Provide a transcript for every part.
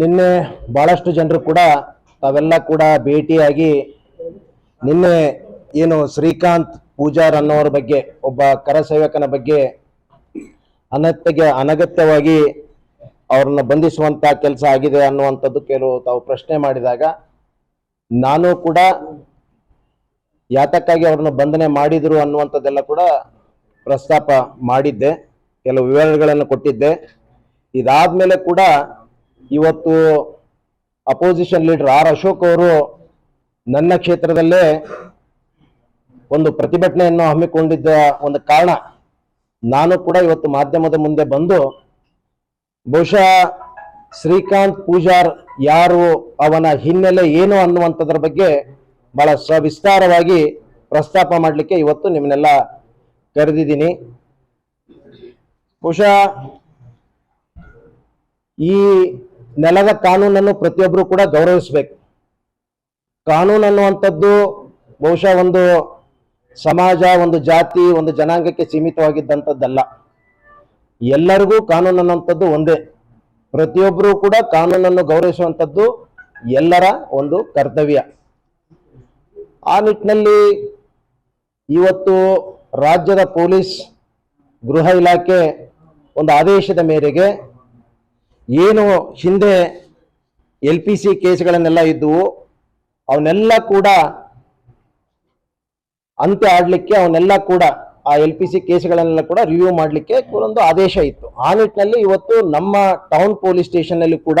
ನಿನ್ನೆ ಭಾಳಷ್ಟು ಜನರು ಕೂಡ ತಾವೆಲ್ಲ ಕೂಡ ಭೇಟಿಯಾಗಿ ನಿನ್ನೆ ಏನು ಶ್ರೀಕಾಂತ್ ಪೂಜಾರ್ ಅನ್ನೋರ ಬಗ್ಗೆ, ಒಬ್ಬ ಕರಸೇವಕನ ಬಗ್ಗೆ ಅನತ್ಯಗೆ ಅನಗತ್ಯವಾಗಿ ಅವ್ರನ್ನ ಬಂಧಿಸುವಂತ ಕೆಲಸ ಆಗಿದೆ ಅನ್ನುವಂಥದ್ದು ಕೆಲವು ತಾವು ಪ್ರಶ್ನೆ ಮಾಡಿದಾಗ. ನಾನು ಕೂಡ ಯಾತಕ್ಕಾಗಿ ಅವ್ರನ್ನ ಬಂಧನೆ ಮಾಡಿದ್ರು ಅನ್ನುವಂಥದ್ದೆಲ್ಲ ಕೂಡ ಪ್ರಸ್ತಾಪ ಮಾಡಿದ್ದೆ, ಕೆಲವು ವಿವರಗಳನ್ನು ಕೊಟ್ಟಿದ್ದೆ. ಇದಾದ್ಮೇಲೆ ಕೂಡ ಇವತ್ತು ಅಪೋಸಿಷನ್ ಲೀಡರ್ ಆರ್ ಅಶೋಕ್ ಅವರು ನನ್ನ ಕ್ಷೇತ್ರದಲ್ಲೇ ಒಂದು ಪ್ರತಿಭಟನೆಯನ್ನು ಹಮ್ಮಿಕೊಂಡಿದ್ದ ಒಂದು ಕಾರಣ. ನಾನು ಕೂಡ ಇವತ್ತು ಮಾಧ್ಯಮದ ಮುಂದೆ ಬಂದು ಬಹುಶಃ ಶ್ರೀಕಾಂತ್ ಪೂಜಾರ್ ಯಾರು, ಅವನ ಹಿನ್ನೆಲೆ ಏನು ಅನ್ನುವಂಥದ್ರ ಬಗ್ಗೆ ಬಹಳ ಸವಿಸ್ತಾರವಾಗಿ ಪ್ರಸ್ತಾಪ ಮಾಡಲಿಕ್ಕೆ ಇವತ್ತು ನಿಮ್ಮನ್ನೆಲ್ಲ ಕರೆದಿದ್ದೀನಿ. ಬಹುಶಃ ಈ ನೆಲದ ಕಾನೂನನ್ನು ಪ್ರತಿಯೊಬ್ಬರು ಕೂಡ ಗೌರವಿಸಬೇಕು. ಕಾನೂನು ಅನ್ನುವಂಥದ್ದು ಬಹುಶಃ ಒಂದು ಸಮಾಜ, ಒಂದು ಜಾತಿ, ಒಂದು ಜನಾಂಗಕ್ಕೆ ಸೀಮಿತವಾಗಿದ್ದಂಥದ್ದಲ್ಲ. ಎಲ್ಲರಿಗೂ ಕಾನೂನು ಅನ್ನುವಂಥದ್ದು ಒಂದೇ. ಪ್ರತಿಯೊಬ್ಬರೂ ಕೂಡ ಕಾನೂನನ್ನು ಗೌರವಿಸುವಂಥದ್ದು ಎಲ್ಲರ ಒಂದು ಕರ್ತವ್ಯ. ಆ ನಿಟ್ಟಿನಲ್ಲಿ ಇವತ್ತು ರಾಜ್ಯದ ಪೊಲೀಸ್ ಗೃಹ ಇಲಾಖೆ ಒಂದು ಆದೇಶದ ಮೇರೆಗೆ ಏನು ಹಿಂದೆ ಎಲ್ ಪಿ ಸಿ ಕೇಸ್ಗಳನ್ನೆಲ್ಲ ಇದ್ದುವು, ಅವನ್ನೆಲ್ಲ ಕೂಡ ಅಂತ್ಯ ಆಡ್ಲಿಕ್ಕೆ ಅವನ್ನೆಲ್ಲ ಕೂಡ ಆ ಎಲ್ ಪಿ ಸಿ ಕೇಸ್ಗಳನ್ನೆಲ್ಲ ಕೂಡ ರಿವ್ಯೂ ಮಾಡಲಿಕ್ಕೆ ಒಂದು ಆದೇಶ ಇತ್ತು. ಆ ನಿಟ್ಟಿನಲ್ಲಿ ಇವತ್ತು ನಮ್ಮ ಟೌನ್ ಪೊಲೀಸ್ ಸ್ಟೇಷನ್ ಅಲ್ಲಿ ಕೂಡ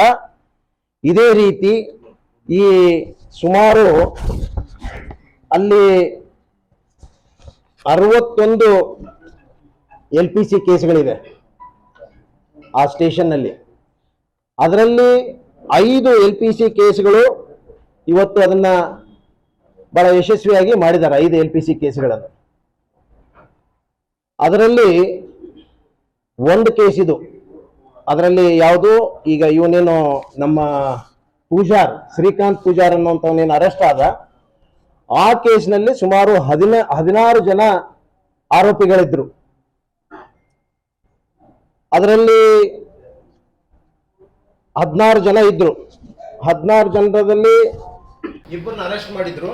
ಇದೇ ರೀತಿ ಈ ಸುಮಾರು ಅಲ್ಲಿ ಅರವತ್ತೊಂದು ಎಲ್ ಪಿ ಸಿ ಕೇಸ್ಗಳಿದೆ ಆ ಸ್ಟೇಷನ್ನಲ್ಲಿ ಅದರಲ್ಲಿ ಐದು ಎಲ್ ಪಿ ಸಿ ಕೇಸ್ಗಳು ಇವತ್ತು ಅದನ್ನ ಬಹಳ ಯಶಸ್ವಿಯಾಗಿ ಮಾಡಿದ್ದಾರೆ, ಐದು ಎಲ್ ಪಿ ಸಿ ಕೇಸ್ಗಳನ್ನು. ಅದರಲ್ಲಿ ಒಂದು ಕೇಸ್ ಇದು. ಅದರಲ್ಲಿ ಯಾವುದು? ಈಗ ಇವನೇನು ನಮ್ಮ ಪೂಜಾರ್, ಶ್ರೀಕಾಂತ್ ಪೂಜಾರ್ ಅನ್ನುವಂಥವನೇನು ಅರೆಸ್ಟ್ ಆದ, ಆ ಕೇಸ್ನಲ್ಲಿ ಸುಮಾರು ಹದಿನ, ಹದಿನಾರು ಜನ ಆರೋಪಿಗಳಿದ್ರು. ಅದರಲ್ಲಿ ಹದಿನಾರು ಜನ ಇದ್ರು. ಹದಿನಾರು ಜನರಲ್ಲಿ ಇಬ್ಬರನ್ನ ಅರೆಸ್ಟ್ ಮಾಡಿದ್ರು.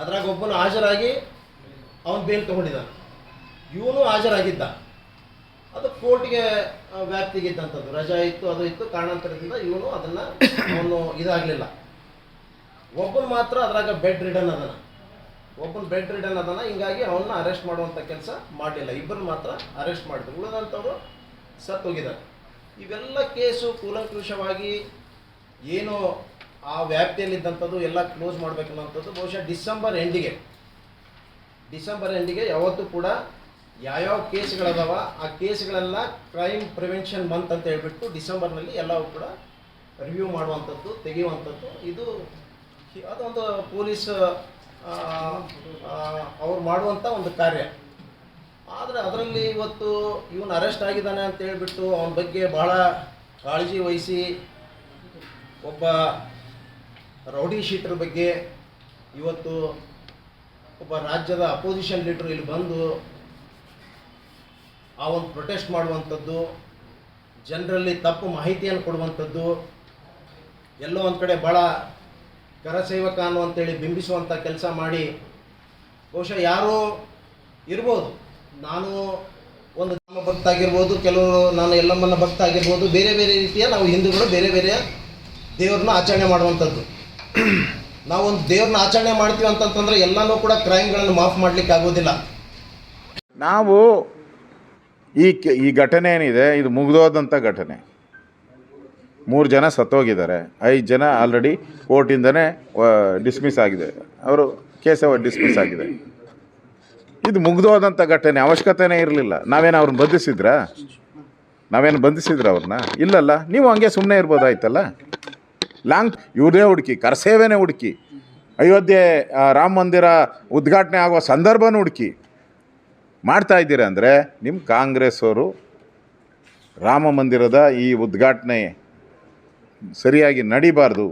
ಅದ್ರಾಗ ಒಬ್ಬನು ಹಾಜರಾಗಿ ಅವನು ಬೇಲ್ ತಗೊಂಡಿದ್ದಾನೆ. ಇವನು ಹಾಜರಾಗಿದ್ದ. ಅದು ಕೋರ್ಟ್ಗೆ ವ್ಯಾಪ್ತಿಗಿದ್ದಂಥದ್ದು ರಜಾ ಇತ್ತು, ಅದು ಇತ್ತು, ಕಾರಣಾಂತರದಿಂದ ಇವನು ಅದನ್ನ ಅವನು ಇದಾಗಲಿಲ್ಲ. ಒಬ್ಬನು ಮಾತ್ರ ಅದ್ರಾಗ ಬೆಡ್ ರಿಡನ್ ಅದನ. ಒಬ್ಬನ ಬೆಡ್ ರಿಡನ್ ಅದನ, ಹಿಂಗಾಗಿ ಅವನ್ನ ಅರೆಸ್ಟ್ ಮಾಡುವಂಥ ಕೆಲಸ ಮಾಡಲಿಲ್ಲ. ಇಬ್ಬರು ಮಾತ್ರ ಅರೆಸ್ಟ್ ಮಾಡಿದ್ರು. ಉಳಿದಂಥವ್ರು ಸತ್ತು ಹೋಗಿದ್ದಾರೆ ಇವೆಲ್ಲ ಕೇಸು ಕೂಲಂಕುಷವಾಗಿ ಏನು ಆ ವ್ಯಾಪ್ತಿಯಲ್ಲಿದ್ದಂಥದ್ದು ಎಲ್ಲ ಕ್ಲೋಸ್ ಮಾಡಬೇಕನ್ನುವಂಥದ್ದು ಬಹುಶಃ ಡಿಸೆಂಬರ್ ಎಂಡಿಗೆ. ಡಿಸೆಂಬರ್ ಎಂಡಿಗೆ ಯಾವತ್ತೂ ಕೂಡ ಯಾವ್ಯಾವ ಕೇಸ್ಗಳದಾವ, ಆ ಕೇಸ್ಗಳೆಲ್ಲ ಕ್ರೈಮ್ ಪ್ರಿವೆನ್ಷನ್ ಮಂತ್ ಅಂತ ಹೇಳಿಬಿಟ್ಟು ಡಿಸೆಂಬರ್ನಲ್ಲಿ ಎಲ್ಲವೂ ಕೂಡ ರಿವ್ಯೂ ಮಾಡುವಂಥದ್ದು, ತೆಗೆಯುವಂಥದ್ದು. ಇದು ಅದೊಂದು ಪೊಲೀಸ್ ಅವ್ರು ಮಾಡುವಂಥ ಒಂದು ಕಾರ್ಯ. ಆದರೆ ಅದರಲ್ಲಿ ಇವತ್ತು ಇವನು ಅರೆಸ್ಟ್ ಆಗಿದ್ದಾನೆ ಅಂತ ಹೇಳ್ಬಿಟ್ಟು ಅವನ ಬಗ್ಗೆ ಬಹಳ ಕಾಳಜಿ ವಹಿಸಿ ಒಬ್ಬ ರೌಡಿ ಶೀಟರ್ ಬಗ್ಗೆ ಇವತ್ತು ಒಬ್ಬ ರಾಜ್ಯದ ಅಪೋಸಿಷನ್ ಲೀಡರ್ ಇಲ್ಲಿ ಬಂದು ಆ ಒಂದು ಪ್ರೊಟೆಸ್ಟ್ ಮಾಡುವಂಥದ್ದು, ಜನರಲ್ಲಿ ತಪ್ಪು ಮಾಹಿತಿಯನ್ನು ಕೊಡುವಂಥದ್ದು, ಎಲ್ಲೋ ಒಂದು ಕಡೆ ಭಾಳ ಕರಸೇವಕ ಅನ್ನುವಂಥೇಳಿ ಬಿಂಬಿಸುವಂಥ ಕೆಲಸ ಮಾಡಿ, ಬಹುಶಃ ಯಾರೋ ಇರ್ಬೋದು. ನಾನು ಒಂದು ನಮ್ಮ ಭಕ್ತ ಆಗಿರ್ಬೋದು, ಕೆಲವರು ನಾನು ಎಲ್ಲಮ್ಮನ ಭಕ್ತ ಆಗಿರ್ಬೋದು, ಬೇರೆ ಬೇರೆ ರೀತಿಯ ನಾವು ಹಿಂದೂಗಳು ಬೇರೆ ಬೇರೆ ದೇವ್ರನ್ನ ಆಚರಣೆ ಮಾಡುವಂಥದ್ದು. ನಾವು ಒಂದು ದೇವ್ರನ್ನ ಆಚರಣೆ ಮಾಡ್ತೀವಿ ಅಂತಂತಂದ್ರೆ ಎಲ್ಲನೂ ಕೂಡ ಕ್ರೈಮ್ಗಳನ್ನು ಮಾಫ್ ಮಾಡ್ಲಿಕ್ಕೆ ಆಗೋದಿಲ್ಲ. ನಾವು ಈ ಈ ಘಟನೆ ಏನಿದೆ, ಇದು ಮುಗಿದೋದಂಥ ಘಟನೆ. ಮೂರು ಜನ ಸತ್ತೋಗಿದ್ದಾರೆ. ಐದು ಜನ ಆಲ್ರೆಡಿ ಕೋರ್ಟಿಂದನೇ ಡಿಸ್ಮಿಸ್ ಆಗಿದೆ. ಅವರು ಕೇಸ್ ಡಿಸ್ಮಿಸ್ ಆಗಿದೆ. ಇದು ಮುಗಿದೋದಂಥ ಘಟನೆ ಅವಶ್ಯಕತೆನೇ ಇರಲಿಲ್ಲ. ನಾವೇನು ಅವ್ರನ್ನ ಬಂಧಿಸಿದ್ರಾ? ನಾವೇನು ಬಂಧಿಸಿದ್ರ ಅವ್ರನ್ನ? ಇಲ್ಲಲ್ಲ, ನೀವು ಹಂಗೆ ಸುಮ್ಮನೆ ಇರ್ಬೋದಾಯ್ತಲ್ಲ ಲಾಂಗ್ ಇವ್ರದೇ ಹುಡುಕಿ, ಕರಸೇವೆನೇ ಹುಡುಕಿ, ಅಯೋಧ್ಯೆ ರಾಮ ಮಂದಿರ ಉದ್ಘಾಟನೆ ಆಗುವ ಸಂದರ್ಭನೂ ಹುಡುಕಿ ಮಾಡ್ತಾ ಇದ್ದೀರ ಅಂದರೆ ನಿಮ್ಮ ಕಾಂಗ್ರೆಸ್ ಅವರು ರಾಮ ಮಂದಿರದ ಈ ಉದ್ಘಾಟನೆ ಸರಿಯಾಗಿ ನಡಿಬಾರ್ದು.